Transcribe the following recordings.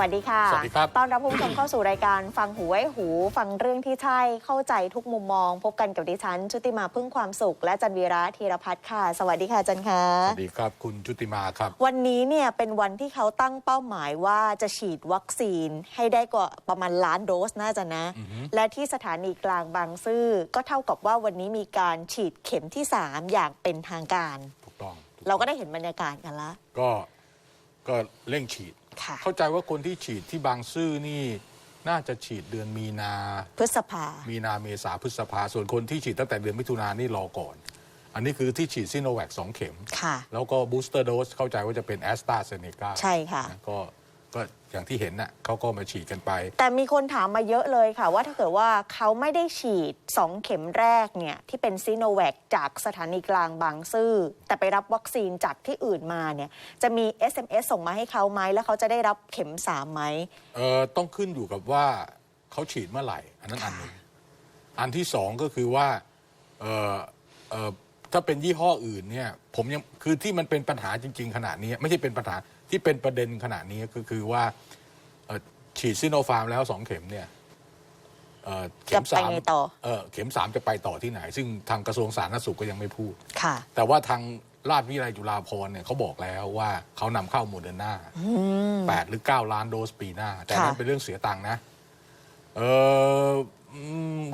วัสดีค่ะ สวัสดีครับต้อนรับผู้ชมเข้าสู่รายการฟังหูไว้หู ฟังเรื่องที่ใช่ เข้าใจทุกมุมมอง พบกันกับดิฉัน ชุติมาพึ่งความสุข และจันวีระธีรพัฒน์ค่ะ สวัสดีค่ะจันคะสวัสดีครับ คุณจุติมาครับ วันนี้เนี่ยเป็นวันที่เขาตั้งเป้าหมายว่าจะฉีดวัคซีนให้ได้กว่าประมาณล้านโดสน่าจะนะอือฮึและที่สถานีกลางบางซื่อก็เท่ากับว่าวันนี้มีการฉีดเข็มที่ 3 อย่างเป็นทางการ ถูกต้องถูเราก็ได้เห็นบรรยากาศกันละ ก็ก็เร่งฉีดค่ะ เข้าใจว่าคนที่ฉีดที่บางซื่อนี่น่าจะฉีดเดือนมีนาพฤษภา มีนาเมษาพฤษภา ส่วนคนที่ฉีดตั้งแต่เดือนมิถุนายนนี่รอก่อน อันนี้คือที่ฉีดซิโนแวคสองเข็มค่ะแล้วก็บูสเตอร์โดสเข้าใจว่าจะเป็นแอสตราเซเนกาใช่ค่ะ ก็ ก็อย่างที่เห็นน่ะเขาก็มาฉีดกันไป แต่มีคนถามมาเยอะเลยค่ะ ว่าถ้าเกิดว่าเขาไม่ได้ฉีด 2 เข็มแรกเนี่ยที่เป็นซีโนแวคจากสถานีกลางบางซื่อแต่ไปรับวัคซีนจากที่อื่นมาเนี่ยจะมี SMS ส่งมาให้เขาไหมแล้วเขาจะได้รับเข็ม3ไหมเอ่อต้องขึ้นอยู่กับว่าเขาฉีดเมื่อไหร่ อันนั้นอันหนึ่งอันที่สองก็คือว่าเอ่อเอ่อถ้าเป็นยี่ห้ออื่นเนี่ย ผมยังคือที่มันเป็นปัญหาจริง ๆขณะนี้ไม่ใช่เป็นปัญหา ที่เป็นประเด็นขณะนี้ก็คือว่าเอ่อฉีดซิโนฟาร์มแล้วสองเข็มเนี่ยเอ่อเข็มจะไปสามไงต่อเออเข็มสามจะไปต่อที่ไหน ซึ่งทางกระทรวงสาธารณสุขก็ยังไม่พูดค่ะแต่ว่าทางราชวิทยาลัยจุฬาภรณ์เนี่ยเขาบอกแล้วว่าเขานำเข้าโมเดอร์นาแปดหรือเก้าล้านโดสปีหน้า แต่นั่นค่ะเป็นเรื่องเสียตังค์นะ เอออืม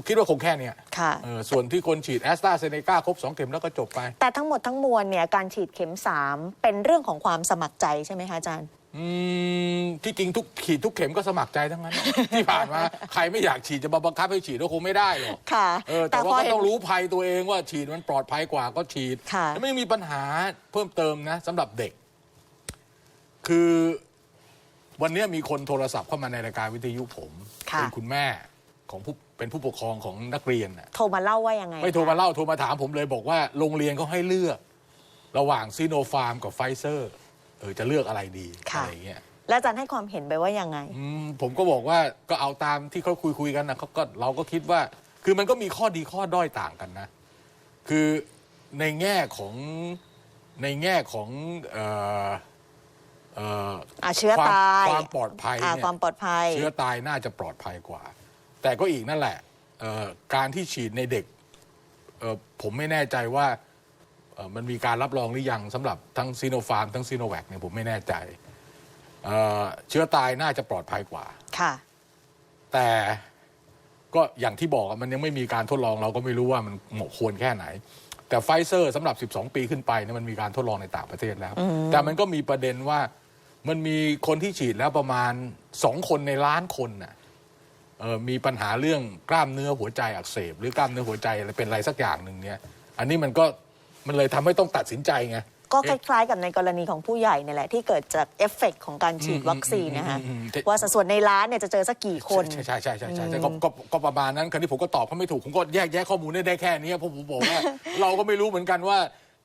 คิดว่าคงแค่เนี้ยค่ะเออส่วนที่คนฉีดแอสตราเซเนกาครบสองเข็มแล้วก็จบไป แต่ทั้งหมดทั้งมวลเนี่ยการฉีดเข็ม 3 เป็นเรื่องของความสมัครใจใช่ไหมคะอาจารย์อืมที่จริงทุกฉีดทุกเข็มก็สมัครใจทั้งนั้น ที่ผ่านมาใครไม่อยากฉีดจะมาบังคับให้ฉีดก็คงไม่ได้หรอกค่ะเออแต่ว่าพก็เห็นต้องรู้ภัยตัวเองว่าฉีดมันปลอดภัยกว่าก็ฉีดค่ะแล้วไม่มีปัญหาเพิ่มเติมนะสำหรับเด็ก คือวันนี้มีคนโทรศัพท์เข้ามาในรายการวิทยุผมค่ะเป็นคุณแม่ ของผู้เป็นผู้ปกครองของนักเรียนน่ะโทรมาเล่าว่ายังไงไม่โทรมาคะเล่าโทรมาถามผมเลยบอกว่าโรงเรียนเขาให้เลือก ระหว่างซีโนฟาร์มกับไฟเซอร์เออจะเลือกอะไรดีค่ะอะไรอย่างเงี้ยแล้วอาจารย์ให้ความเห็นไปว่ายังไงอืมผมก็บอกว่าก็เอาตามที่เขาคุยคุยๆกันนะเขาก็เราก็คิดว่า คือมันก็มีข้อดีข้อด้อยต่างกันนะ คือในแง่ของในแง่ของเอ่อเอ่ออะเชื้อความตายความปลอดภัยอะเนี่ยความปลอดภัย เชื้อตายน่าจะปลอดภัยกว่า แต่ก็อีกนั่นแหละเอ่อการที่ฉีดในเด็กเอ่อผมไม่แน่ใจว่าเอ่อมันมีการรับรองหรือยังสำหรับทั้งซีโนฟาร์มทั้งซีโนแวคเนี่ยผมไม่แน่ใจเอ่อเชื้อตายน่าจะปลอดภัยกว่า ค่ะ แต่ก็อย่างที่บอกอะมันยังไม่มีการทดลองเราก็ไม่รู้ว่ามันเหมาะควรแค่ไหน แต่ไฟเซอร์สำหรับ 12 ปีขึ้นไปเนี่ยมันมีการทดลองในต่างประเทศแล้ว แต่มันก็มีประเด็นว่ามันมีคนที่ฉีดแล้วประมาณสองคนในล้านคนน่ะเออ มีปัญหาเรื่องกล้ามเนื้อหัวใจอักเสบ หรือกล้ามเนื้อหัวใจอะไรเป็นอะไรสักอย่างหนึ่งเนี่ย อันนี้มันก็มันเลยทำให้ต้องตัดสินใจไงก็คล้ายๆ กับในกรณีของผู้ใหญ่เนี่ยแหละ ที่เกิดจากเอฟเฟกต์ของการฉีดวัคซีนนะคะอืมอืมอืมอืมว่าสัดส่วนในร้านเนี่ยจะเจอสักกี่คน ใช่ใช่ใช่ใช่ใช่ใช่ก็ก็ก็ประมาณนั้นคราวนี้ผมก็ตอบเขาไม่ถูก ผมก็แยกแยะข้อมูลได้ได้แค่นี้เพราะผมบอกว่าเราก็ไม่รู้เหมือนกันว่า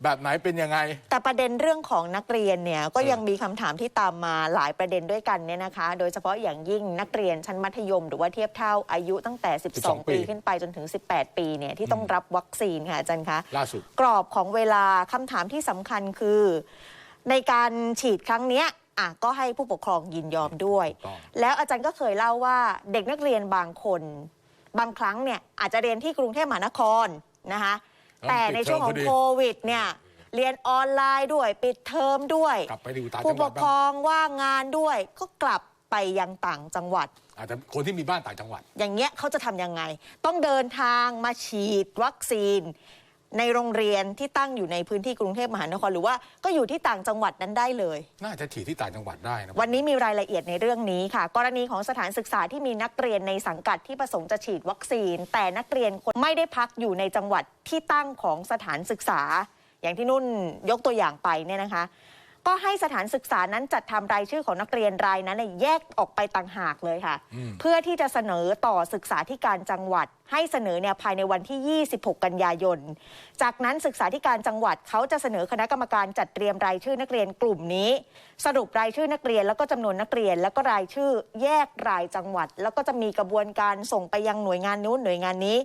แบบไหนเป็นยังไง แต่ประเด็นเรื่องของนักเรียนเนี่ยก็เออยังมีคำถามที่ตามมาหลายประเด็นด้วยกันเนี่ยนะคะ โดยเฉพาะอย่างยิ่งนักเรียนชั้นมัธยม หรือว่าเทียบเท่าอายุตั้งแต่ 12 ปีขึ้นไปจนถึง 18 ปีเนี่ยที่ต้องรับวัคซีนค่ะอาจารย์คะล่าสุดกรอบของเวลาคำถามที่สำคัญคือ ในการฉีดครั้งเนี้ยอะก็ให้ผู้ปกครองยินยอมด้วยถูกต้องแล้วอาจารย์ก็เคยเล่าว่าเด็กนักเรียนบางคน บางครั้งเนี่ยอาจจะเรียนที่กรุงเทพมหานครนะคะ แล้วแต่ในช่วงของปิดเทอมพอดีโควิดเนี่ยเรียนออนไลน์ด้วยปิดเทอมด้วยกลับไปดูต่างผู้จังหปวัดกครบ้างองว่างงานด้วยก็กลับไปยังต่างจังหวัด อาจจะคนที่มีบ้านต่างจังหวัด อย่างเงี้ยเขาจะทำยังไง ต้องเดินทางมาฉีดวัคซีน ในโรงเรียนที่ตั้งอยู่ในพื้นที่กรุงเทพมหานคร หรือว่าก็อยู่ที่ต่างจังหวัดนั้นได้เลย น่าจะฉีดที่ต่างจังหวัดได้นะวันนี้มีรายละเอียดในเรื่องนี้ค่ะ กรณีของสถานศึกษาที่มีนักเรียนในสังกัดที่ประสงค์จะฉีดวัคซีน แต่นักเรียนคนไม่ได้พักอยู่ในจังหวัดที่ตั้งของสถานศึกษา อย่างที่นุ่นยกตัวอย่างไปเนี่ยนะคะ ก็ให้สถานศึกษานั้นจัดทำรายชื่อของนักเรียนรายนั้นเนี่ยแยกออกไปต่างหากเลยค่ะอืมเพื่อที่จะเสนอต่อศึกษาธิการจังหวัด ให้เสนอเนี่ยภายในวันที่ 26 กันยายน จากนั้นศึกษาธิการจังหวัดเขาจะเสนอคณะกรรมการจัดเตรียมรายชื่อนักเรียนกลุ่มนี้ สรุปรายชื่อนักเรียนแล้วก็จำนวนนักเรียน แล้วก็รายชื่อแยกรายจังหวัด แล้วก็จะมีกระบวนการส่งไปยังหน่วยงานนู้นหน่วยงานนี้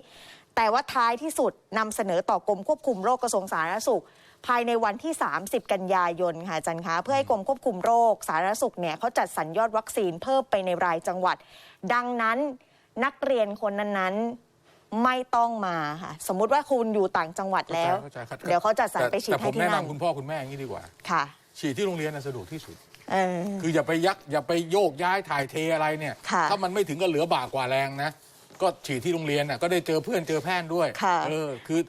แต่ว่าท้ายที่สุดนำเสนอต่อกรมควบคุมโรคกระทรวงสาธารณสุข ภายในวันที่ 30 กันยายนค่ะอาจันคะเพื่อให้กรมควบคุมโรค สาธารณสุขเนี่ยเขาจัดสรรยอดวัคซีนเพิ่มไปในรายจังหวัด ดังนั้นนักเรียนคนนั้นๆไม่ต้องมาค่ะสมมุติว่าคุณอยู่ต่างจังหวัดแล้วเข้าใจเข้าใจเดี๋ยวเขาจัดสรรไปฉีดแต่ให้ผมที่แนะนั่นนำคุณพ่อคุณแม่อย่างนี้ดีกว่าค่ะฉีดที่โรงเรียนน่ะสะดวกที่สุดเออคืออย่าไปยักอย่าไปโยกย้ายถ่ายเทอะไรเนี่ยค่ะถ้ามันไม่ถึงก็เหลือบากกว่าแรงนะ ก็ฉีดที่โรงเรียนน่ะก็ได้เจอเพื่อนเจอแพทย์ด้วยค่ะเออคือ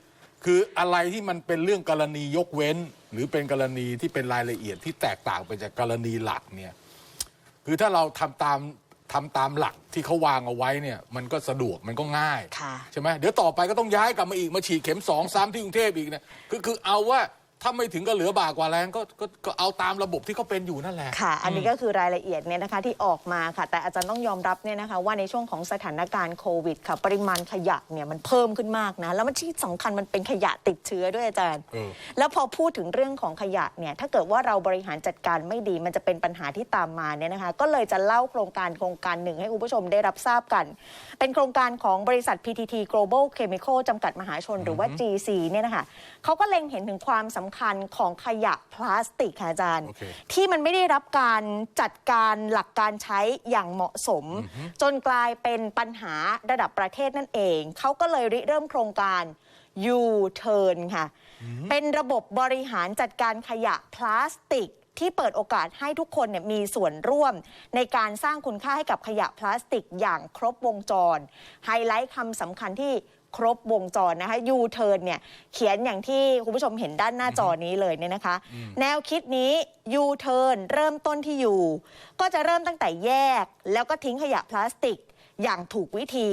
คืออะไรที่มันเป็นเรื่องกรณียกเว้น หรือเป็นกรณีที่เป็นรายละเอียดที่แตกต่างไปจากกรณีหลักเนี่ยคือถ้าเราทำตามทำตามหลักที่เขาวางเอาไว้เนี่ยมันก็สะดวกมันก็ง่ายค่ะใช่ไหมเดี๋ยวต่อไปก็ต้องย้ายกลับมาอีกมาฉีดเข็มสองซ้ำที่กรุงเทพอีกเนี่ยคือคือเอาว่า ถ้าไม่ถึงก็เหลือบากกว่าแรงก็ก็ก็เอาตามระบบที่เขาเป็นอยู่นั่นแหละ ค่ะ อันนี้ก็คือรายละเอียดเนี่ยนะคะที่ออกมาค่ะ แต่อาจารย์ต้องยอมรับเนี่ยนะคะว่าในช่วงของสถานการณ์โควิดค่ะปริมาณขยะเนี่ยมันเพิ่มขึ้นมากนะ แล้วมันที่สำคัญมันเป็นขยะติดเชื้อด้วยอาจารย์ เออ แล้วพอพูดถึงเรื่องของขยะเนี่ยถ้าเกิดว่าเราบริหารจัดการไม่ดี มันจะเป็นปัญหาที่ตามมาเนี่ยนะคะ ก็เลยจะเล่าโครงการโครงการหนึ่งให้คุณผู้ชมได้รับทราบกัน เป็นโครงการของบริษัท PTT Global Chemical จำกัดมหาชนหรือว่า GC เนี่ยนะคะเขาก็เล็งเห็นถึงความสำคัญของขยะพลาสติกค่ะอาจารย์โอเคที่มันไม่ได้รับการจัดการหลักการใช้อย่างเหมาะสมจนกลายเป็นปัญหาระดับประเทศนั่นเอง เขาก็เลยริเริ่มโครงการ U-Turn ค่ะเป็นระบบบริหารจัดการขยะพลาสติกที่เปิดโอกาสให้ทุกคนเนี่ยมีส่วนร่วม ในการสร้างคุณค่าให้กับขยะพลาสติกอย่างครบวงจร ไฮไลท์คำสำคัญที่ ครบวงจรนะคะ U-Turn เนี่ยเขียนอย่างที่คุณผู้ชมเห็นด้านหน้าจอนี้เลยเนี่ยนะคะ แนวคิดนี้ U-Turn เริ่มต้นที่อยู่ ก็จะเริ่มตั้งแต่แยก แล้วก็ทิ้งขยะพลาสติกอย่างถูกวิธี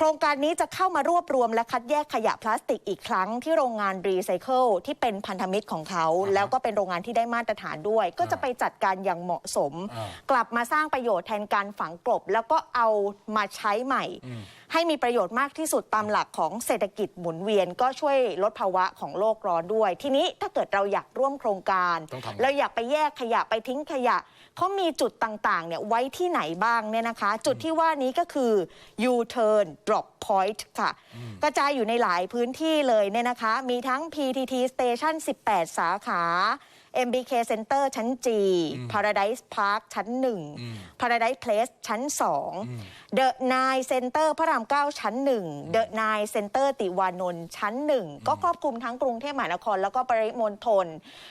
โครงการนี้จะเข้ามารวบรวมและคัดแยกขยะพลาสติกอีกครั้งที่โรงงานรีไซเคิลที่เป็นพันธมิตรของเขาอ่าฮะแล้วก็เป็นโรงงานที่ได้มาตรฐานด้วย ก็จะไปจัดการอย่างเหมาะสมอ่ากลับมาสร้างประโยชน์แทนการฝังกลบ แล้วก็เอามาใช้ใหม่อืมให้มีประโยชน์มากที่สุดตามหลักของเศรษฐกิจหมุนเวียน ก็ช่วยลดภาวะของโลกร้อนด้วย ทีนี้ถ้าเกิดเราอยากร่วมโครงการ ต้องทำไงเราอยากไปแยกขยะไปทิ้งขยะเขามีจุดต่างๆเนี่ยไว้ที่ไหนบ้างเนี่ยนะคะ จุดที่ว่านี้ก็คือ U-turn drop point ค่ะ กระจายอยู่ในหลายพื้นที่เลยเนี่ยนะคะ มีทั้ง PTT Station 18 สาขา MBK Center ชั้น G Paradise Park ชั้น 1 Paradise Place ชั้น 2 The Nine Center พระราม 9 ชั้น 1 The Nine Center ติวานนท์ชั้น 1 ก็ครอบคลุมทั้งกรุงเทพมหานคร แล้วก็ปริมณฑล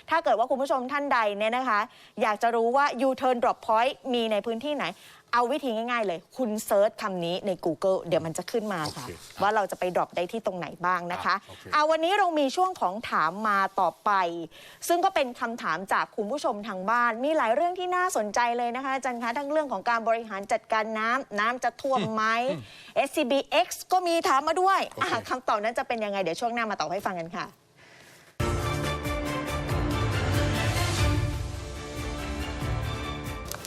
ถ้าเกิดว่าคุณผู้ชมท่านใดเนี่ยนะคะ อยากจะรู้ว่า U-turn drop point มีในพื้นที่ไหน เอาวิธีง่าย ๆ เลย คุณเซิร์ชคำนี้ใน Google เดี๋ยวมันจะขึ้นมาค่ะ โอเคว่าเราจะไป drop ได้ที่ตรงไหนบ้างนะคะอะโอเค เอาวันนี้เรามีช่วงของถามมาต่อไป ซึ่งก็เป็นคำถามจากคุณผู้ชมทางบ้าน มีหลายเรื่องที่น่าสนใจเลยนะคะอาจารย์คะทั้งเรื่องของการบริหารจัดการน้ำน้ำจะท่วมไหม SCBX ก็มีถามมาด้วยโอเคอะคำตอบนั้นจะเป็นยังไงเดี๋ยวช่วงหน้ามาตอบให้ฟังกันค่ะ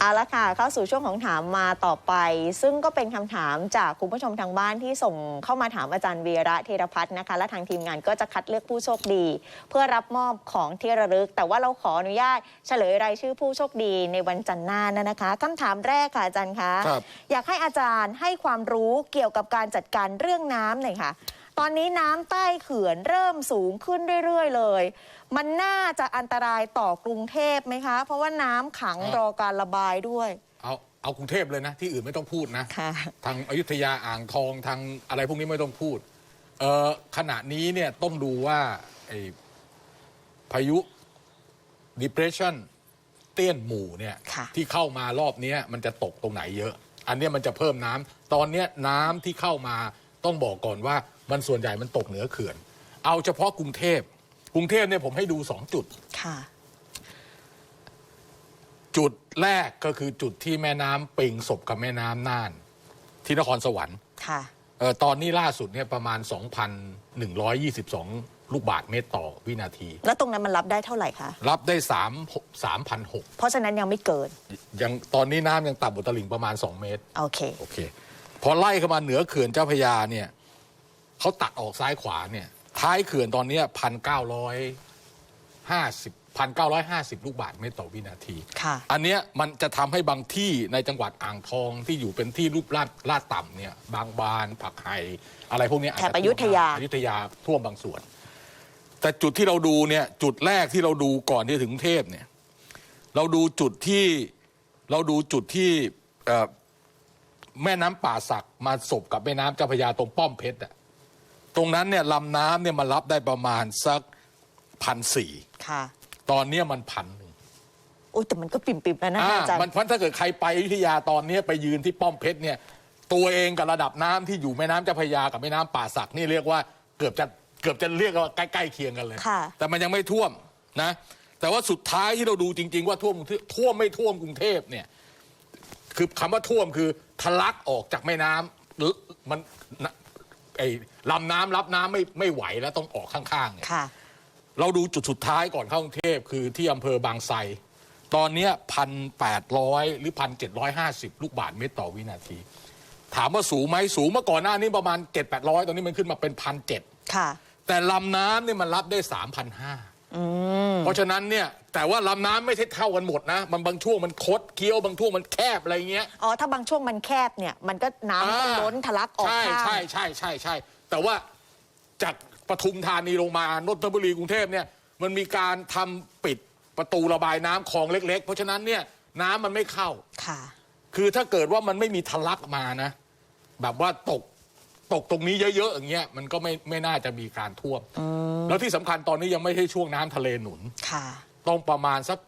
เอาละค่ะ เข้าสู่ช่วงของถามมาต่อไป ซึ่งก็เป็นคำถามจากคุณผู้ชมทางบ้านที่ส่งเข้ามาถามอาจารย์วีระเทรพัฒน์นะคะ และทางทีมงานก็จะคัดเลือกผู้โชคดี เพื่อรับมอบของที่ระลึก แต่ว่าเราขออนุญาตเฉลยรายชื่อผู้โชคดีในวันจันทร์หน้านะคะคำถามแรกค่ะอาจารย์คะครับอยากให้อาจารย์ให้ความรู้เกี่ยวกับการจัดการเรื่องน้ำหน่อยค่ะ ตอนนี้น้ำใต้เขื่อนเริ่มสูงขึ้นเรื่อยๆเลย มันน่าจะอันตรายต่อกรุงเทพไหมคะ เพราะว่าน้ำขังรอการระบายด้วย เอาเอากรุงเทพเลยนะ ที่อื่นไม่ต้องพูดนะ ค่ะ ทางอยุธยาอ่างทองทางอะไรพวกนี้ไม่ต้องพูดเออขณะนี้เนี่ยต้องดูว่าไอ้พายุ depression เตี้ยนหมู่เนี่ยค่ะ ที่เข้ามารอบเนี้ยมันจะตกตรงไหนเยอะ อันเนี้ยมันจะเพิ่มน้ำตอนเนี้ยน้ำที่เข้ามา ต้องบอกก่อนว่ามันส่วนใหญ่มันตกเหนือเขื่อน เอาเฉพาะกรุงเทพกรุงเทพเนี่ยผมให้ดูสองจุด ค่ะ จุดแรกก็คือจุดที่แม่น้ำปิงศพกับแม่น้ำน่าน ที่นครสวรรค์ค่ะ เออตอนนี้ล่าสุดเนี่ยประมาณ 2,122 ลูกบาทเมตรต่อวินาที แล้วตรงนั้นมันรับได้เท่าไหร่คะ รับได้3 3,006เพราะฉะนั้นยังไม่เกิน ยังตอนนี้น้ำยังต่ำกว่าตลิ่งประมาณ 2 เมตร โอเค โอเค พอไล่เข้ามาเหนือเขื่อนเจ้าพระยาเนี่ยเขาตัดออกซ้ายขวาเนี่ย ท้ายเขื่อนตอนเนี้พันเก้าร้อยห้าสิบพันเก้าร้อยห้าสิบลูกบาทเมตรต่อวินาทีค่ะอันเนี้ยมันจะทำให้บางที่ในจังหวัดอ่างทองที่อยู่เป็นที่รูปลาดลาดต่ำเนี่ย บางบานผักไห่อะไรพวกเนี้ยแถบอยุธยาอยุธยาท่วมบางส่วน แต่จุดที่เราดูเนี่ย จุดแรกที่เราดูก่อนที่จะถึงกรุงเทพเนี่ย เราดูจุดที่เราดูจุดที่เอ่อ แม่น้ำป่าสักมาสบกับแม่น้ำเจ้าพระยาตรงป้อมเพชรอะตรงนั้นเนี่ยลำน้ำเนี่ยมันรับได้ประมาณสักพันสี่ค่ะตอนเนี้ยมันพันหนึ่งโอ้ยแต่มันก็ปิ่มๆแล้วนะอ่าอาจารย์มันเพราะถ้าเกิดใครไปอยุธยาตอนเนี้ยไปยืนที่ป้อมเพชรเนี่ย ตัวเองกับระดับน้ำที่อยู่แม่น้ำเจ้าพระยากับแม่น้ำป่าสักนี่เรียกว่าเกือบจะเกือบจะเรียกว่าใกล้ๆเคียงกันเลย ค่ะ แต่มันยังไม่ท่วมนะ แต่ว่าสุดท้ายที่เราดูจริง ๆ ว่าท่วมท่วมไม่ท่วมกรุงเทพเนี่ย คือคำว่าท่วมคือ ทะลักออกจากแม่น้ำหรือมันนะไอ้ลำน้ำรับน้ำไม่ไม่ไหวแล้วต้องออกข้างๆเนี่ยค่ะ เราดูจุดสุดท้ายก่อนเข้ากรุงเทพคือที่อำเภอบางไทรตอนเนี้พันแปดร้อยหรือพันเจ็ดร้อยห้าสิบลูกบาศก์เมตรต่อวินาที ถามว่าสูงไหมสูงเมื่อก่อนหน้านี้ประมาณเจ็ดแปดร้อยตอนนี้มันขึ้นมาเป็นพันเจ็ดค่ะ แต่ลำน้ำเนี่ยมันรับได้สามพันห้าเพราะฉะนั้นเนี่ย แต่ว่าลำน้ำไม่ใช่เท่ากันหมดนะ มันบางช่วงมันคดเคี้ยวบางช่วงมันแคบอะไรเงี้ยอ๋อถ้าบางช่วงมันแคบเนี่ย มันก็น้ำก็ล้นทะลักออกใช่ข้าง ใช่ใช่ใช่ใช่แต่ว่าจากปทุมธานีลงมานนทบุรีกรุงเทพเนี่ยมันมีการทำปิดประตูระบายน้ำคลองเล็ก ๆ เพราะฉะนั้นเนี่ยน้ำมันไม่เข้า ค่ะ คือถ้าเกิดว่ามันไม่มีทะลักมานะ แบบว่าตกตกตรงนี้เยอะๆอย่างเงี้ยมันก็ไม่ไม่น่าจะมีการท่วม แล้วที่สำคัญตอนนี้ยังไม่ใช่ช่วงน้ำทะเลหนุน ค่ะ ต้องประมาณสัก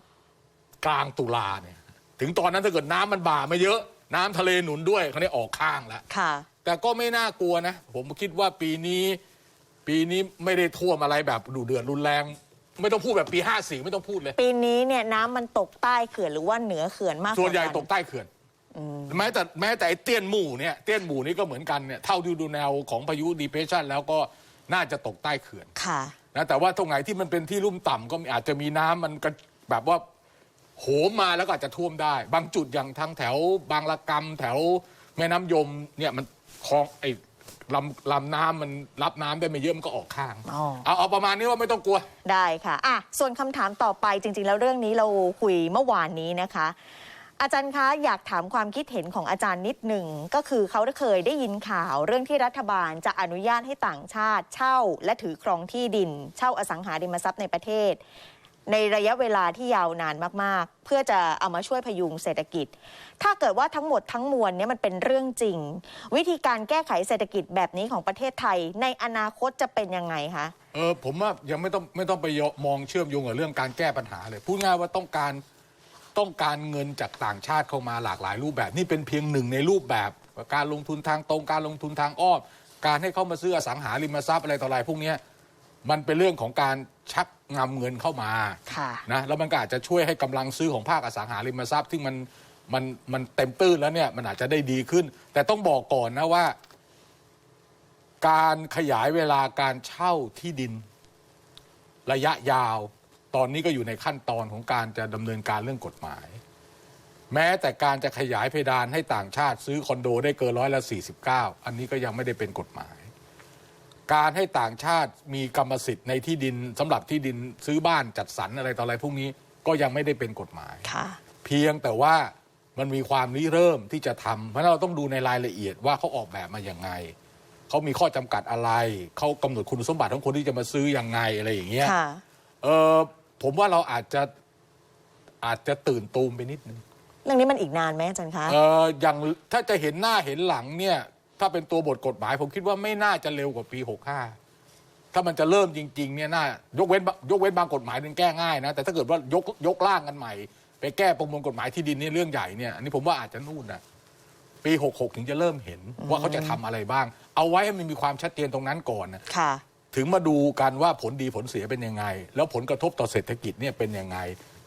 กลางตุลาเนี่ย ถึงตอนนั้นถ้าเกิดน้ำมันบ่ามาเยอะ น้ำทะเลหนุนด้วยเขาได้ออกข้างแล้ว ค่ะ แต่ก็ไม่น่ากลัวนะ ผมคิดว่าปีนี้ปีนี้ไม่ได้ท่วมอะไรแบบดุเดือดรุนแรง ไม่ต้องพูดแบบปีห้าสี่ไม่ต้องพูดเลย ปีนี้เนี่ยน้ำมันตกใต้เขื่อนหรือว่าเหนือเขื่อนมากกว่าส่วนใหญ่กัตกใต้เขื่อนแม้แต่แม้แต่ไอ้เตี้ยนหมู่เนี่ยเตี้ยนหมู่นี่ก็เหมือนกันเนี่ยเท่าที่ดูแนวของพายุดีเพรสชันแล้วก็น่าจะตกใต้เขื่อน ค่ะ นะแต่ว่าตรงไหนที่มันเป็นที่ลุ่มต่ำก็อาจจะมีน้ำมันก็แบบว่าโหมมาแล้วก็อาจจะท่วมได้ บางจุดอย่างทางแถวบางละกำแถวแม่น้ำยมเนี่ยมันคลองไอ้ลำลำน้ำมันรับน้ำได้ไม่เยอะมันก็ออกข้างอ๋อเอาเอาประมาณนี้ว่าไม่ต้องกลัว ได้ค่ะอะ ส่วนคำถามต่อไปจริง ๆ แล้วเรื่องนี้เราคุยเมื่อวานนี้นะคะ อาจารย์คะอยากถามความคิดเห็นของอาจารย์นิดหนึ่งก็คือเขาเคยได้ยินข่าวเรื่องที่รัฐบาลจะอนุญาตให้ต่างชาติเช่า และถือครองที่ดิน เช่าอสังหาริมทรัพย์ในประเทศ ในระยะเวลาที่ยาวนานมากๆ เพื่อจะเอามาช่วยพยุงเศรษฐกิจ ถ้าเกิดว่าทั้งหมดทั้งมวลเนี้มันเป็นเรื่องจริง วิธีการแก้ไขเศรษฐกิจแบบนี้ของประเทศไทย ในอนาคตจะเป็นยังไงคะเออผมว่ายังไม่ต้องไม่ต้องไปมองเชื่อมโยงกับเรื่องการแก้ปัญหาเลยพูดง่ายว่าต้องการ ต้องการเงินจากต่างชาติเข้ามาหลากหลายรูปแบบ นี่เป็นเพียงหนึ่งในรูปแบบ การลงทุนทางตรงการลงทุนทางอ้อมการให้เข้ามาซื้ออสังหาริมทรัพย์อะไรต่ออะไรพวกเนี้ยมันเป็นเรื่องของการชักงำเงินเข้ามาค่ะนะแล้วมันก็อาจจะช่วยให้กำลังซื้อของภาคอสังหาริมทรัพย์ที่มันมันมันเต็มตื้นแล้วเนี่ยมันอาจจะได้ดีขึ้น แต่ต้องบอกก่อนนะว่า การขยายเวลาการเช่าที่ดิน ระยะยาว ตอนนี้ก็อยู่ในขั้นตอนของการจะดำเนินการเรื่องกฎหมาย แม้แต่การจะขยายเพดานให้ต่างชาติซื้อคอนโดได้เกินร้อยละ 49 อันนี้ก็ยังไม่ได้เป็นกฎหมาย การให้ต่างชาติมีกรรมสิทธิ์ในที่ดินสำหรับที่ดินซื้อบ้านจัดสรรอะไรต่ออะไรพวกนี้ก็ยังไม่ได้เป็นกฎหมายค่ะเพียงแต่ว่ามันมีความริเริ่มที่จะทำเพราะฉะนั้นเราต้องดูในรายละเอียดว่าเขาออกแบบมาอย่างไงเขามีข้อจำกัดอะไร เขากำหนดคุณสมบัติของคนที่จะมาซื้อยังไงอะไรอย่างเงี้ยค่ะเออ ผมว่าเราอาจจะอาจจะตื่นตูมไปนิดนึงเรื่องนี้มันอีกนานไหมอาจารย์คะเอออย่างถ้าจะเห็นหน้าเห็นหลังเนี่ย ถ้าเป็นตัวบทกฎหมาย ผมคิดว่าไม่น่าจะเร็วกว่าปี 65 ถ้ามันจะเริ่มจริง ๆ เนี่ยน่ายกเว้นบางยกเว้นบางกฎหมายมันแก้ง่ายนะ แต่ถ้าเกิดว่ายกยกร่างกันใหม่ ไปแก้ประมวลกฎหมายที่ดินนี่เรื่องใหญ่เนี่ยอันนี้ผมว่าอาจจะนู่นนะปี 66 ถึงจะเริ่มเห็นว่าเขาจะทำอะไรบ้าง เอาไว้ให้มันมีความชัดเจนตรงนั้นก่อนนะค่ะ ถึงมาดูกันว่าผลดีผลเสียเป็นยังไง แล้วผลกระทบต่อเศรษฐกิจเนี่ยเป็นยังไง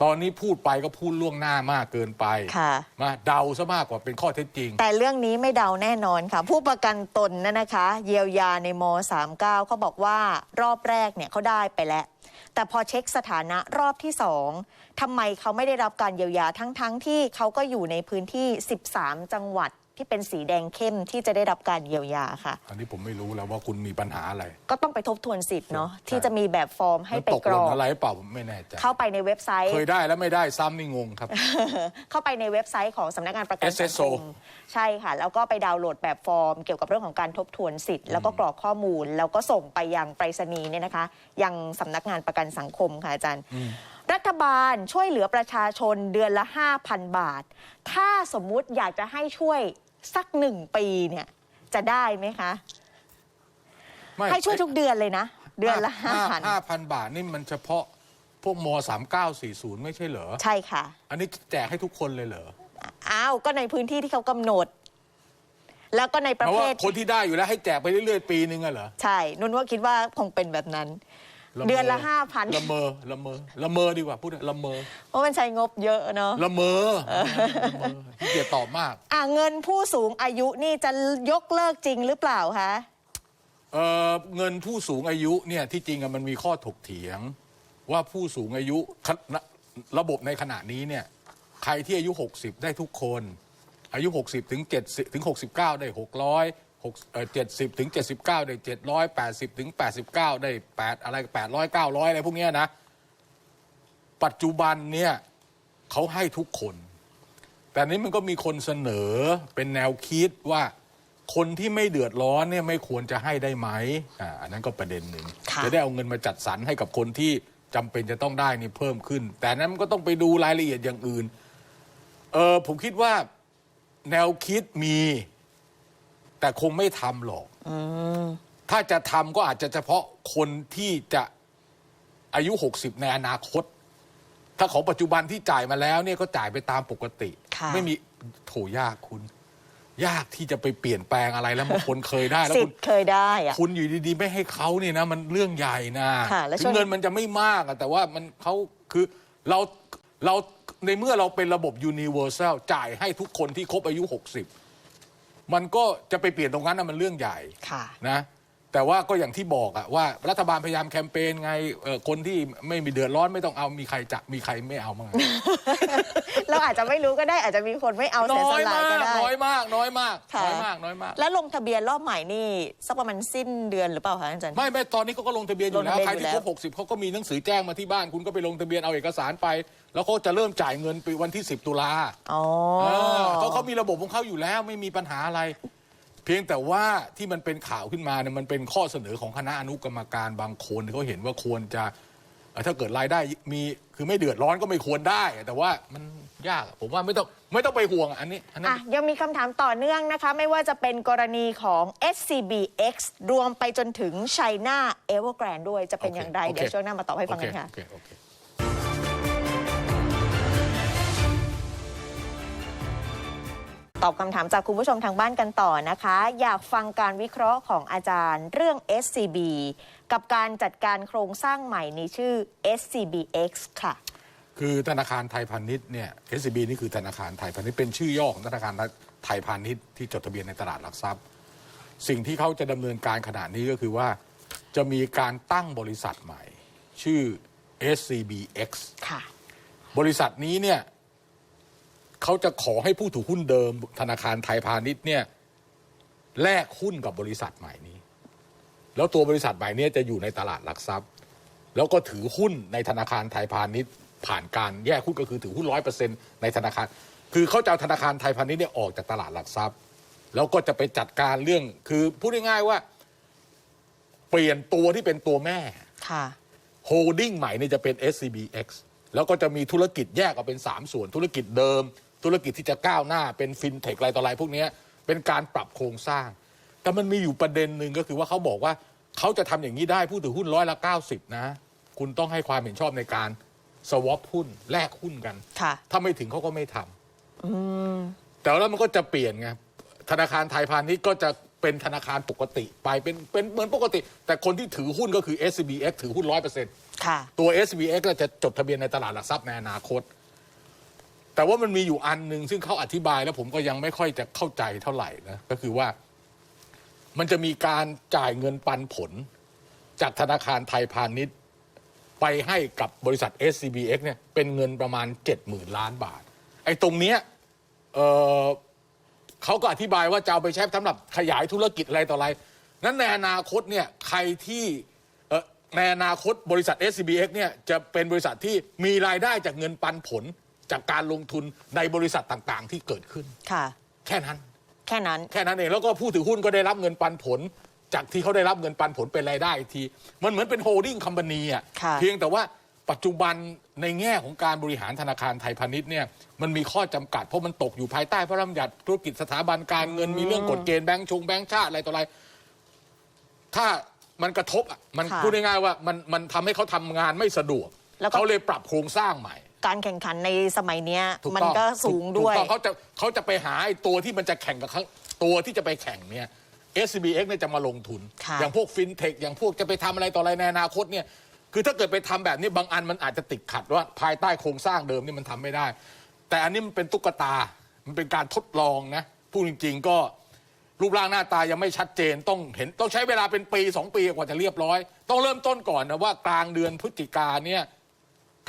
ตอนนี้พูดไปก็พูดล่วงหน้ามากเกินไปค่ะ มาเดาซะมากกว่าเป็นข้อเท็จจริง แต่เรื่องนี้ไม่เดาแน่นอนค่ะ ผู้ประกันตนนั่นนะคะ เยียวยาในม 39 เขาบอกว่ารอบแรกเนี่ยเขาได้ไปแล้ว แต่พอเช็คสถานะรอบที่สองทำไมเขาไม่ได้รับการเยียวยาทั้งๆทที่เขาก็อยู่ในพื้นที่ 13 จังหวัด ที่เป็นสีแดงเข้มที่จะได้รับการเยียวยาค่ะ อันนี้ผมไม่รู้แล้วว่าคุณมีปัญหาอะไร ก็ต้องไปทบทวนสิทธิ์เนาะใช่ที่จะมีแบบฟอร์มให้มันไปตกกหรล่อนกอะไรหรือเปล่าผมไม่แน่ใจเข้าไปในเว็บไซต์ เคยได้แล้วไม่ได้ซ้ำนี่งงครับ เข้าไปในเว็บไซต์ของสำนักงานประกันสัง SSO คมใช่ค่ะ แล้วก็ไปดาวน์โหลดแบบฟอร์ม เกี่ยวกับเรื่องของการทบทวนสิทธิ์แล้วก็กรอกข้อมูล แล้วก็ส่งไปยังไปรษณีย์เนี่ยนะคะ ยังสำนักงานประกันสังคมค่ะอาจารย์รัฐบาลช่วยเหลือประชาชนเดือนละ 5,000 บาท ถ้าสมมุติอยากจะให้ช่วย สักหนึ่งปีเนี่ยจะได้ไหมคะ ไม่ให้ช่วยทุกเดือนเลยนะ เดือนละห้า5,000ห้าพันบาทนี่มันเฉพาะพวกมสามเก้าสี่ศูนย์ไม่ใช่เหรอ ใช่ค่ะ อันนี้แจกให้ทุกคนเลยเหรอ อ้าว ก็ในพื้นที่ที่เขากำหนด แล้วก็ในประเพราะเภว่าทคนที่ได้อยู่แล้วให้แจกไปเรื่อยๆ ปีนึงอะเหรอ ใช่ นุ่นว่าคิดว่าคงเป็นแบบนั้นมอ เดือนละ5,000ละเมอละเมอละเมอดีกว่าพูดละเมอเพราะมันใช้งบเยอะเนาะละเมอละเมอที่เกียจตอบมาก อะเงินผู้สูงอายุนี่จะยกเลิกจริงหรือเปล่าคะเอ่อเงินผู้สูงอายุเนี่ยที่จริงอะมันมีข้อถกเถียง ว่าผู้สูงอายุคณะระบบในขณะนี้เนี่ยใครที่อายุ 60 ได้ทุกคน อายุ 60 ถึง70ถึง 69 ได้ 600 6เอ่อ70ถึง79ได้700 80ถึง89ได้8อะไร800 900อะไรพวกเนี้ยนะ ปัจจุบันเนี่ยเขาให้ทุกคน แต่นี้มันก็มีคนเสนอเป็นแนวคิดว่าคนที่ไม่เดือดร้อนเนี่ยไม่ควรจะให้ได้ไหมอ่าอันนั้นก็ประเด็นหนึ่งค่ะจะได้เอาเงินมาจัดสรรให้กับคนที่จำเป็นจะต้องได้นี่เพิ่มขึ้น แต่นั้นมันก็ต้องไปดูรายละเอียดอย่างอื่น เออผมคิดว่าแนวคิดมี แต่คงไม่ทำหรอกถ้าจะทำก็อาจจะเฉพาะคนที่จะอายุ 60 ในอนาคต ถ้าของปัจจุบันที่จ่ายมาแล้วเนี่ยก็จ่ายไปตามปกติค่ะไม่มีโถยากคุณ ยากที่จะไปเปลี่ยนแปลงอะไรแล้วบางคนเคยได้แล้วสิคุทณธิ์เคยได้อะคุณอยู่ดีๆ ไม่ให้เขาเนี่ยนะ มันเรื่องใหญ่นะค่ะแล้วถึช่วงงเงินมันจะไม่มากอะแต่ว่ามันเขาคือเราเราในเมื่อเราเป็นระบบ universal จ่ายให้ทุกคนที่ครบอายุ 60 มันก็จะไปเปลี่ยนตรงนั้นนะมันเรื่องใหญ่ค่ะนะ แต่ว่าก็อย่างที่บอกอะว่ารัฐบาลพยายามแคมเปญไงเอ่อคนที่ไม่มีเดือดร้อนไม่ต้องเอามีใครจะมีใครไม่เอามั้งเราอาจจะไม่รู้ก็ได้อาจจะมีคนไม่เอาเสียน้สอยละมาก็กได้ น้อยมากน้อยมากค่ะ น้อยมากน้อยมาก แล้วลงทะเบียนรอบใหม่นี่สักประมาณสิ้นเดือนหรือเปล่าคะอาจารย์ ไม่ไม่ตอนนี้เขาก็ลงทะเบียนอยู่แล้วลงใครทะเบียนที่อยู่ครบ60เขาก็มีหนังสือแจ้งมาที่บ้าน คุณก็ไปลงทะเบียนเอาเอกสารไป แล้วเขาจะเริ่มจ่ายเงินไปวันที่ 10 ตุลาอ๋อ เออเขาเขามีระบบของเขาอยู่แล้วไม่มีปัญหาอะไร เพียงแต่ว่าที่มันเป็นข่าวขึ้นมาเนี่ยมันเป็นข้อเสนอของคณะอนุกรรมการบางคนเขาเห็นว่าควรจะเอ่อถ้าเกิดรายได้มีคือไม่เดือดร้อนก็ไม่ควรได้ แต่ว่ามันยากผมว่าไม่ต้องไม่ต้องไปห่วงอันนี้อันนั้นอะยังมีคำถามต่อเนื่องนะคะ ไม่ว่าจะเป็นกรณีของ SCBX รวมไปจนถึง China Evergrande ด้วยจะเป็นอย่างไรโอเคเดี๋ยวช่วงหน้ามาตอบให้ฟังกันค่ะ ตอบคำถามจากคุณผู้ชมทางบ้านกันต่อนะคะ อยากฟังการวิเคราะห์ของอาจารย์เรื่อง SCB กับการจัดการโครงสร้างใหม่ในชื่อ SCBX ค่ะ คือธนาคารไทยพาณิชย์เนี่ย SCB นี่คือธนาคารไทยพาณิชย์เป็นชื่อย่อของธนาคารไทยพาณิชย์ที่จดทะเบียนในตลาดหลักทรัพย์ สิ่งที่เขาจะดำเนินการขณะนี้ก็คือว่าจะมีการตั้งบริษัทใหม่ ชื่อ SCBX ค่ะ บริษัทนี้เนี่ย เขาจะขอให้ผู้ถือหุ้นเดิมธนาคารไทยพาณิชย์เนี่ยแลกหุ้นกับบริษัทใหม่นี้ แล้วตัวบริษัทใหม่เนี้จะอยู่ในตลาดหลักทรัพย์ แล้วก็ถือหุ้นในธนาคารไทยพาณิชย์ ผ่านการแยกหุ้นก็คือถือหุ้นร้อยเปอร์เซ็นในธนาคาร คือเขาจะเอาธนาคารไทยพาณิชย์เนี่ยออกจากตลาดหลักทรัพย์ แล้วก็จะไปจัดการเรื่องคือพูดง่ายๆว่า เปลี่ยนตัวที่เป็นตัวแม่ค่ะโฮลดิ้งใหม่นี่จะเป็น SCBX แล้วก็จะมีธุรกิจแยกออกเป็น 3 ส่วน ธุรกิจเดิม ธุรกิจที่จะก้าวหน้าเป็นฟินเทคอะไรต่ออะไรพวกเนี้ยเป็นการปรับโครงสร้าง แต่มันมีอยู่ประเด็นหนึ่งก็คือว่าเขาบอกว่าเขาจะทำอย่างนี้ได้ผู้ถือหุ้นร้อยละ90 นะ คุณต้องให้ความเห็นชอบในการสวอปหุ้นแลกหุ้นกันค่ะถ้าไม่ถึงเขาก็ไม่ทำแต่แล้วมันก็จะเปลี่ยนไงธนาคารไทยพาณิชย์ก็จะเป็นธนาคารปกติไปเป็นเป็นเหมือนปกติ แต่คนที่ถือหุ้นก็คือ SCBX ถือหุ้นร้อยเปอร์เซ็นต์ค่ะตัว SBX ก็จะจดทะเบียนในตลาดหลักทรัพย์ในอนาคต แต่ว่ามันมีอยู่อันหนึ่งซึ่งเขาอธิบายแล้วผมก็ยังไม่ค่อยจะเข้าใจเท่าไหร่นะก็คือว่า มันจะมีการจ่ายเงินปันผล จากธนาคารไทยพาณิชย์ ไปให้กับบริษัท SCBX เนี่ยเป็นเงินประมาณ 70,000 ล้านบาท ไอ้ตรงเนี้ยเเขาก็อธิบายว่าจะเอาไปใช้สำหรับขยายธุรกิจอะไรต่ออะไร นั้นในอนาคตเนี่ยใครที่ในอนาคตบริษัท SCBX เนี่ยจะเป็นบริษัทที่มีรายได้จากเงินปันผล จากการลงทุนในบริษัทต่างๆ ที่เกิดขึ้น ค่ะ แค่นั้น แค่นั้น แค่นั้นเองแล้วก็ผู้ถือหุ้นก็ได้รับเงินปันผล จากที่เขาได้รับเงินปันผลเป็นรายได้อีกที มันเหมือนเป็นโฮลดิ้งคอมพานีอะค่ะ เพียงแต่ว่าปัจจุบันในแง่ของการบริหารธนาคารไทยพาณิชย์เนี่ยมันมีข้อจำกัด เพราะมันตกอยู่ภายใต้พระราชบัญญัติธุรกิจสถาบันการเงินมีเรื่องกฎเกณฑ์แบงก์ชงแบงก์ชาติอะไรต่ออะไร ถ้ามันกระทบอะมันค่ะพูดง่ายๆว่ามันมันทำให้เขาทำงานไม่สะดวกแล้วก็ เขาเลยปรับโครงสร้างใหม่ การแข่งขันในสมัยเนี้ยถูกมันต้องก็สูงถูกด้วย ถูกต้องเขาจะเขาจะไปหาไอ้ตัวที่มันจะแข่งกับเขาตัวที่จะไปแข่งเนี่ย SCBX เนี่ยจะมาลงทุน ค่ะ อย่างพวกฟินเทคอย่างพวกจะไปทำอะไรต่ออะไรในอนาคตเนี่ยคือถ้าเกิดไปทำแบบนี้บางอันมันอาจจะติดขัดว่าภายใต้โครงสร้างเดิมนี่มันทำไม่ได้ แต่อันนี้มันเป็นตุ๊กตา มันเป็นการทดลองนะพูดจริง ๆ ก็รูปร่างหน้าตายังไม่ชัดเจนต้องเห็นต้องใช้เวลาเป็นปีสองปีกว่าจะเรียบร้อย ต้องเริ่มต้นก่อนนะว่ากลางเดือนพฤศจิกาเนี่ย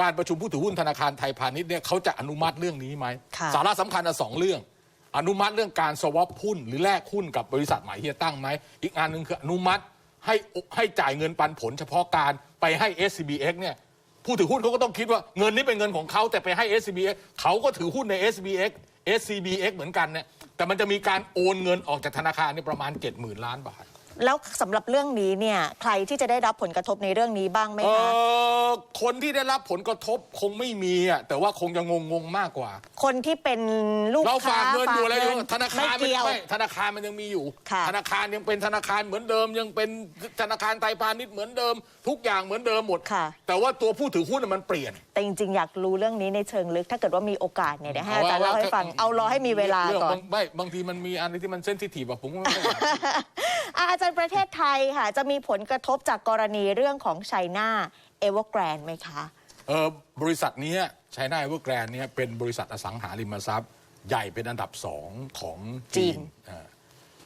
การประชุมผู้ถือหุ้นธนาคารไทยพาณิชย์เนี่ยเขาจะอนุมัติเรื่องนี้ไหมค่ะสาระสำคัญอะสองเรื่อง อนุมัติเรื่องการสวอปหุ้นหรือแลกหุ้นกับบริษัทใหม่ที่จะตั้งไหมอีกอันหนึ่งคืออนุมัติให้ให้จ่ายเงินปันผลเฉพาะการไปให้ SCBX เนี่ยผู้ถือหุ้นเขาก็ต้องคิดว่าเงินนี้เป็นเงินของเขาแต่ไปให้ SCBX เขาก็ถือหุ้นใน SCBX SCBX เหมือนกันเนี่ยแต่มันจะมีการโอนเงินออกจากธนาคารเนี่ยประมาณ 70,000 ล้านบาท แล้วสำหรับเรื่องนี้เนี่ยใครที่จะได้รับผลกระทบในเรื่องนี้บ้างไหมเอคะอคนที่ได้รับผลกระทบคงไม่มีอะแต่ว่าคงจะงงงๆมากกว่า คนที่เป็นลูกเราค้าฝากเงินอยู่อะไรอยู่ฝกธนาคารไม่มันเกี่ยว ไม่ธนาคารมันยังมีอยู่ ค่ะ ธนาคารยังเป็นธนาคารเหมือนเดิม ยังเป็นธนาคารไทยพาณิชย์เหมือนเดิม ทุกอย่างเหมือนเดิมหมด ค่ะ แต่ว่าตัวผู้ถือหุ้นน่ะมันเปลี่ยน แต่จริงๆ อยากรู้เรื่องนี้ในเชิงลึก ถ้าเกิดว่ามีโอกาสเนี่ยเดี๋ยวให้อาจารย์ว่เล่าให้ฟังเอารอให้มีเวลารื่องก่อนบงไม่บางทีมันมีอะไรที่มันเส้นที่ถีบอะผมก็ไม่อยากอะอาจารย์ประเทศไทยค่ะ จะมีผลกระทบจากกรณีเรื่องของไชน่าเอเวอร์แกรนไหมคะเออบริษัทเนี้ไชน่าเอเวอร์แกรนเนี่ยเป็นบริษัทอสังหาริมทรัพย์ ใหญ่เป็นอันดับสองของจีจีนนเออ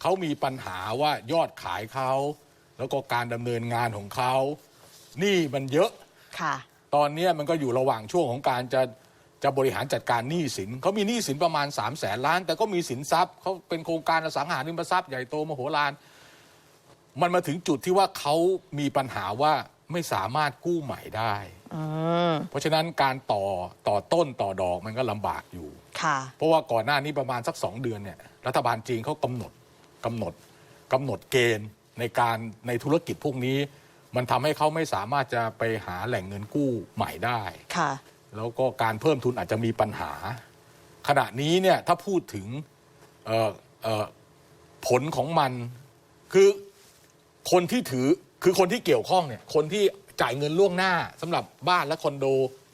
เขามีปัญหาว่ายอดขายเขาแล้วก็การดำเนินงานของเขานี่มันเยอะค่ะ ตอนเนี้ยมันก็อยู่ระหว่างช่วงของการจะจะบริหารจัดการหนี้สินเขามีหนี้สินประมาณ3 0 0แสนล้าน แต่ก็มีสินทรัพย์เขาเป็นโครงการอสังหาริมทรัพย์ใหญ่โตมโหฬารมันมาถึงจุดที่ว่าเขามีปัญหาว่าไม่สามารถกู้ใหม่ได้อืมเพราะฉะนั้นการต่อต่อต้นต่อดอกมันก็ลำบากอยู่ค่ะเพราะว่าก่อนหน้านี้ประมาณสักสองเดือนเนี่ยรัฐบาลจีนเขากำหนดกำหนดกำหนดเกณฑ์ในการในธุรกิจพวกนี้ มันทำให้เขาไม่สามารถจะไปหาแหล่งเงินกู้ใหม่ได้ค่ะ แล้วก็การเพิ่มทุนอาจจะมีปัญหา ขณะนี้เนี่ยถ้าพูดถึงเอ่อเอ่อผลของมันคือคนที่ถือคือคนที่เกี่ยวข้องเนี่ยคนที่จ่ายเงินล่วงหน้าสำหรับบ้านและคอนโด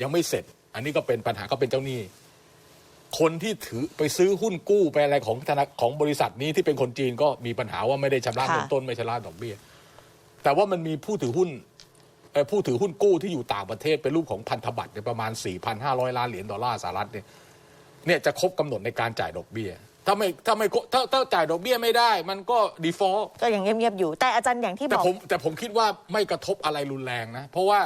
ยังไม่เสร็จ อันนี้ก็เป็นปัญหาก็เป็นเจ้าหนี้ คนที่ถือไปซื้อหุ้นกู้ไปอะไรของธนาของบริษัทนี้ที่เป็นคนจีนก็มีปัญหาว่าไม่ได้ชำระค่ะเงินต้นไม่ชำระดอกเบี้ย แต่ว่ามันมีผู้ถือหุ้นเอ่อผู้ถือหุ้นกู้ที่อยู่ต่างประเทศเป็นรูปของพันธบัตรเนี่ยประมาณ 4,500 ล้านเหรียญดอลลาร์สหรัฐเนี่ยเนี่ยจะครบกำหนดในการจ่ายดอกเบี้ยถ้าไม่ถ้าไม่ครบถ้าถ้าจ่ายดอกเบี้ยไม่ได้ มันก็ดีฟอลก็ยังเงียบๆอยู่ แต่อาจารย์อย่างที่บแต่อกผมแต่ผมคิดว่าไม่กระทบอะไรรุนแรงนะ เพราะว่า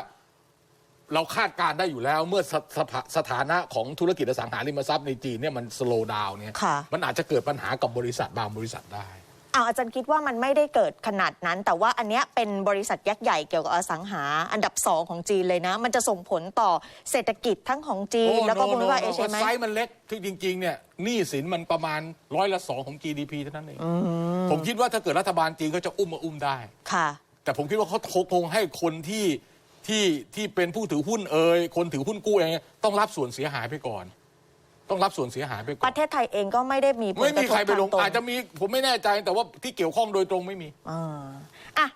เราคาดการณ์ได้อยู่แล้วเมื่อสสภาสถานะของธุรกิจอสังหาริมทรัพย์ในจีนเนี่ยมันสโลว์ดาวเนี่ยค่ะมันอาจจะเกิดปัญหากับบริษัทบางบริษัทได้ เอาอาจารย์คิดว่ามันไม่ได้เกิดขนาดนั้น แต่ว่าอันเนี้ยเป็นบริษัทยักษ์ใหญ่เกี่ยวกับอสังหา อันดับสองของจีนเลยนะ มันจะส่งผลต่อเศรษฐกิจทั้งของจีน แล้วก็ภูมิภาคเอเชียไหมไซส์มันเล็กที่จริงๆเนี่ยหนี้สินมันประมาณร้อยละสองของ GDP เท่านั้นเองผมคิดว่าถ้าเกิดรัฐบาลจีนเขาจะอุ้มมาอุ้มได้ค่ะ แต่ผมคิดว่าเขาคงให้คนที่ที่ที่เป็นผู้ถือหุ้นเอ่ยคนถือหุ้นกู้เองต้องรับส่วนเสียหายไปก่อน ต้องรับส่วนเสียหายไปก่ปอนระเทศไทยเองก็ไม่ได้มีผลไม่กมีระทใครบไปลงทางตรงอาจจะมีผมไม่แน่ใจแต่ว่าที่เกี่ยวข้องโดยตรงไม่มี อ่าอะ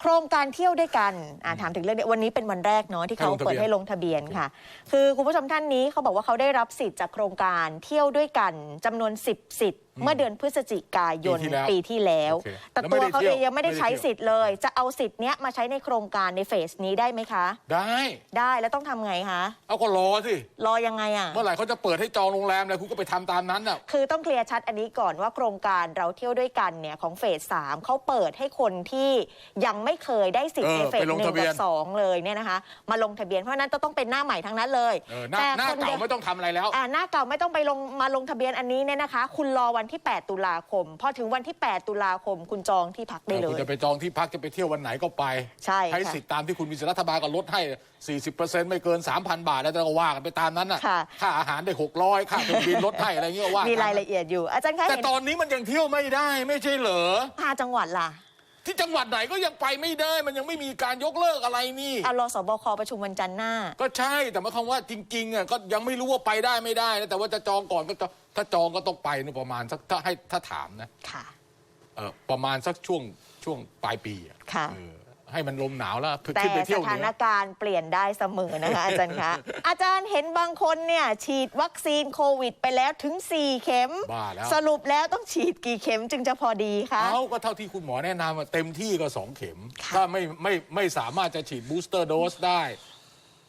โครงการเที่ยวด้วยกันอะถามถึงเรื่องนี้วันนี้เป็นวันแรกเนาะที่เขาให้ลงทะเบียน เปิดให้ลงทะเบียนค่ะ คือคุณผู้ชมท่านนี้เขาบอกว่าเขาได้รับสิทธิ์จากโครงการเที่ยวด้วยกันจำนวน 10 สิทธิ์ เมื่อเดือนพฤศจิกายนปีที่แล้วปีที่แล้วโอเคแต่แล้วไม่ตัวได้เขาเที่เอยวงยังไม่ได้ไม่ได้ใช้เที่ยวสิทธิ์เลย จะเอาสิทธิ์เนี้ยมาใช้ในโครงการในเฟสนี้ได้ไหมคะ ได้ได้แล้วต้องทำไงคะเอาก็รอสิรอยังไงอะเมื่อไหร่เขาจะเปิดให้จองโรงแรมเลยคุณก็ไปทำตามนั้นน่ะคือต้องเคลียร์ชัดอันนี้ก่อนว่าโครงการเราเที่ยวด้วยกันเนี่ยของเฟสสามเขาเปิดให้คนที่ยังไม่เคยได้สิทธิ์เออในเฟสไปลงหนึ่ทะงเบียกันบสองเลยเนี่ยนะคะ มาลงทะเบียนเพราะฉะนั้นจะต้องเป็นหน้าใหม่ทั้งนั้นเลยเออหน้าแต่หน้าคนเก่าดิมไม่ต้องทำอะไรแล้วอ่าหน้าเก่าไม่ต้องไปลงมาลงทะเบียนอันนี้เนี่ยนะคะ คุณรอวันวันที่ 8 ตุลาคม พอถึงวันที่ 8 ตุลาคม คุณจองที่พักได้เลคุณยจะไปจองที่พักจะไปเที่ยววันไหนก็ไป ใช่ค่ะสิทธิ์ตามที่คุณมีสิทธิ์รัฐบาลก็ลดให้ 40%ไม่เกิน 3,000 บาท แล้วก็ว่ากันไปตามนั้นน่ะค่ะค่าอาหารได้ 600 ค่าเครื่องบินลดให้อะไรเงี้ยว่ามีมีรายละเอียดอยู่อาจารย์คะแต่เห็นตอนนี้มันยังเที่ยวไม่ได้ไม่ใช่เหรอห้าจังหวัดล่ะ ที่จังหวัดไหนก็ยังไปไม่ได้ มันยังไม่มีการยกเลิกอะไรนี่อารสบคประชุมวันจันทร์หน้า ก็ใช่แต่หมายความว่าจริงๆอะก็ยังไม่รู้ว่าไปได้ไม่ได้นะแต่ว่าจะจองก่อนก็จะถ้าจองก็ต้องไปนะประมาณสักถ้าให้ถ้าถามนะค่ะ เออประมาณสักช่วงช่วงปลายปีอะค่ะ เออ ให้มันลมหนาวแล้วแต่ขึ้นไปสเที่ยวเหถานืนอ การณ์เปลี่ยนได้เสมอนะคะ อาจารย์คะ อาจารย์เห็นบางคนเนี่ย ฉีดวัคซีนโควิดไปแล้วถึง 4 เข็ม บ้าแล้ว สรุปแล้วต้องฉีดกี่เข็มจึงจะพอดีคะเอาก็เท่าที่คุณหมอแนะนำอะเต็มที่ก็สองเข็ม ค่ะ ถ้าไม่ไม่ไม่สามารถจะฉีดบูสเตอร์โดสได้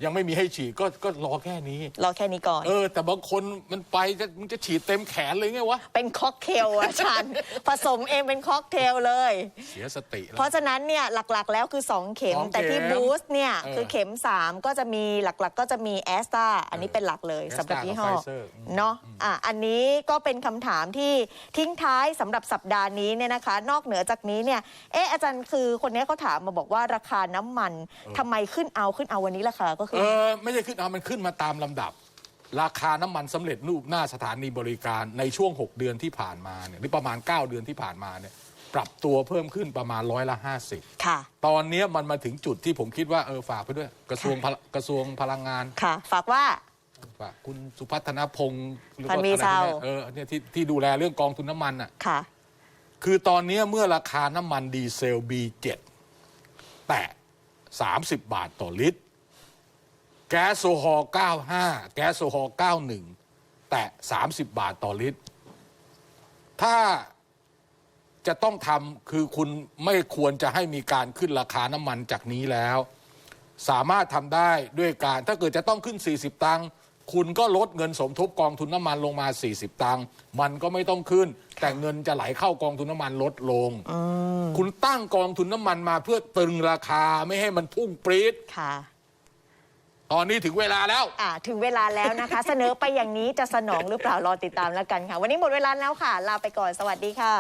ยังไม่มีให้ฉีดก็ก็รอแค่นี้ รอแค่นี้ก่อน เออ แต่บางคนมันไปจะมันจะฉีดเต็มแขนเลยไงวะ เป็นค็อกเทลอะอาจารย์ ผสมเองเป็นค็อกเทลเลย เสียสติแล้เพวราะฉะนั้นเนี่ยหลักๆ แล้วคือ 2 เข็ม สองเข็มแต่ที่บูสต์เนี่ย เออคือเข็ม 3 ก็จะมีหลักๆ ก็จะมีแอสตราอันนี้เป็นหลักเลย Astra สำหรับยี่ห้อกับ Pfizer อืม เนาะอะอันนี้ก็เป็นคำถามที่ทิ้งท้ายสำหรับสัปดาห์นี้เนี่ยนะคะ นอกเหนือจากนี้เนี่ยเอออาจารย์คือคนนี้เขาถามมาบอกว่าราคาน้ำมันทำไมขึ้นเอาขึ้นเอาวันนี้ราคาก็คืเอออไม่ใช่ขึ้นเอามันขึ้นมาตามลำดับ ราคาน้ำมันสำเร็จรูปหน้าสถานีบริการในช่วง 6 เดือนที่ผ่านมาเนี่ยหรือประมาณ 9 เดือนที่ผ่านมาเนี่ยปรับตัวเพิ่มขึ้นประมาณร้อยละ 50 ค่ะ ตอนเนี้ยมันมาถึงจุดที่ผมคิดว่าเออฝากไปด้วย กระทรวงพละกระทรวงพลังงาน ค่ะ ฝากว่า ฝากคุณสุพัฒนพงศ์หรือพันวีอะไรเซาเนี่ยเออเนี่ยที่ที่ดูแลเรื่องกองทุนน้ำมันอะ ค่ะ คือตอนเนี้ยเมื่อราคาน้ำมันดีเซล B7 แตะ30 บาทต่อลิตร แก๊สโซฮอล์95 แก๊สโซฮอล์91 แตะ 30 บาทต่อลิตร ถ้าจะต้องทำคือคุณไม่ควรจะให้มีการขึ้นราคาน้ำมันจากนี้แล้ว สามารถทำได้ด้วยการถ้าเกิดจะต้องขึ้น 40 ตังค์คุณก็ลดเงินสมทบกองทุนน้ำมันลงมา 40 ตังค์มันก็ไม่ต้องขึ้น แต่เงินจะไหลเข้ากองทุนน้ำมันลดลง คุณตั้งกองทุนน้ำมันมาเพื่อตรึงราคาไม่ให้มันพุ่งปรี๊ดค่ะ ตอนนี้ถึงเวลาแล้ว อ่าถึงเวลาแล้วนะคะ เสนอไปอย่างนี้จะสนองหรือเปล่ารอติดตามแล้วกันค่ะ วันนี้หมดเวลาแล้วค่ะ ลาไปก่อนสวัสดีค่ะ